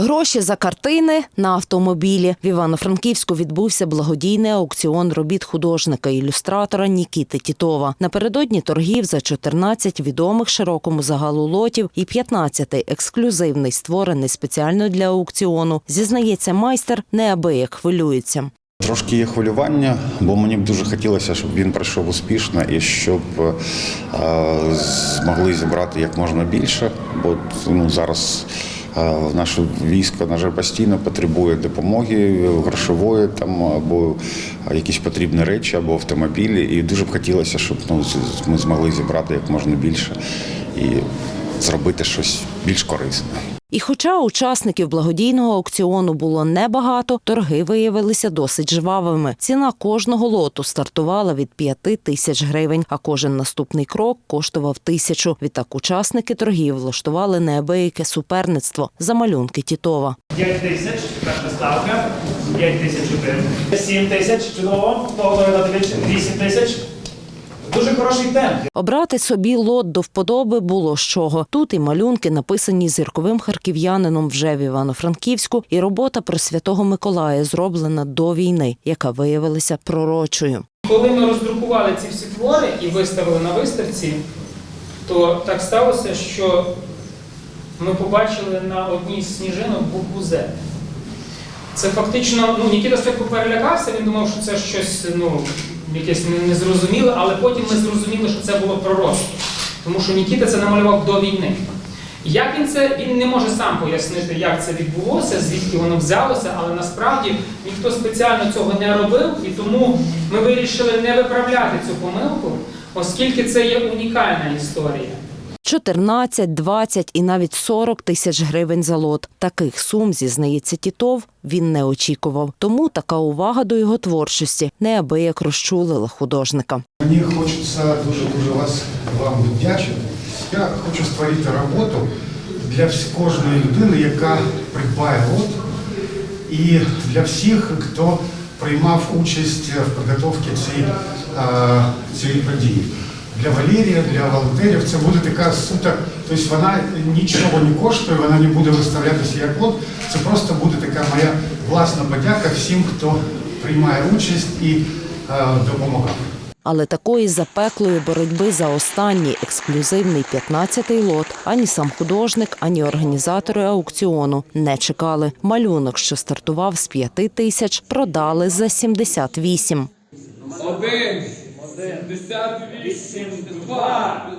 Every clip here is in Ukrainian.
Гроші за картини на автомобілі. В Івано-Франківську відбувся благодійний аукціон робіт художника-ілюстратора Нікіти Тітова. Напередодні торгів за 14 відомих широкому загалу лотів і 15 ексклюзивний, створений спеціально для аукціону. Зізнається майстер, неабияк хвилюється. Трошки є хвилювання, бо мені б дуже хотілося, щоб він пройшов успішно і щоб е, змогли зібрати як можна більше. Бо ну, зараз наше військо на жаль, постійно потребує допомоги грошової там або якісь потрібні речі, або автомобілі. І дуже б хотілося, щоб ну, ми змогли зібрати як можна більше і зробити щось більш корисне. І хоча учасників благодійного аукціону було небагато, торги виявилися досить жвавими. Ціна кожного лоту стартувала від 5 тисяч гривень, а кожен наступний крок коштував тисячу. Відтак учасники торгів влаштували неабияке суперництво за малюнки Тітова. 5 тисяч, перша ставка, 5 тисяч один. 7 тисяч, чудово, дати 8 тисяч. Дуже хороший темп. Обрати собі лот до вподоби було з чого. Тут і малюнки, написані зірковим харків'янином вже в Івано-Франківську, і робота про святого Миколая, зроблена до війни, яка виявилася пророчою. Коли ми роздрукували ці всі твори і виставили на виставці, то так сталося, що ми побачили на одній з сніжинок букву З. Це фактично, ну Нікіта спочатку перелякався, він думав, що це щось ну, якесь не- незрозуміле, але потім ми зрозуміли, що це було пророцтво. Тому що Нікіта це намалював до війни. Як він це він не може сам пояснити, як це відбулося, звідки воно взялося, але насправді ніхто спеціально цього не робив, і тому ми вирішили не виправляти цю помилку, оскільки це є унікальна історія. 14, 20 і навіть 40 тисяч гривень за лот. Таких сум, зізнається Тітов, він не очікував. Тому така увага до його творчості неабияк розчулила художника. Мені хочеться дуже дуже вас вам віддячити. Я хочу створити роботу для кожної людини, яка придбає лот, і для всіх, хто приймав участь в підготовці цієї, цієї події. Для Валерія, для волонтерів це буде така сута, тобто вона нічого не коштує, вона не буде виставлятися як лот. Це просто буде така моя власна подяка всім, хто приймає участь і е, допомагав. Але такої запеклої боротьби за останній ексклюзивний 15-й лот ані сам художник, ані організатори аукціону не чекали. Малюнок, що стартував з 5 тисяч, продали за 78. Один. 78. Два.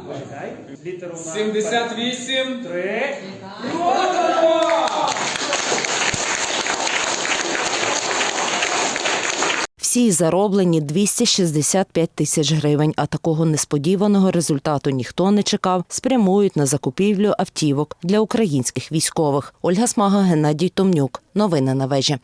Літеру на 78. три. Всі зароблені 265 тисяч гривень. А такого несподіваного результату ніхто не чекав. Спрямують на закупівлю автівок для українських військових. Ольга Смага, Геннадій Томнюк. Новини на вежі.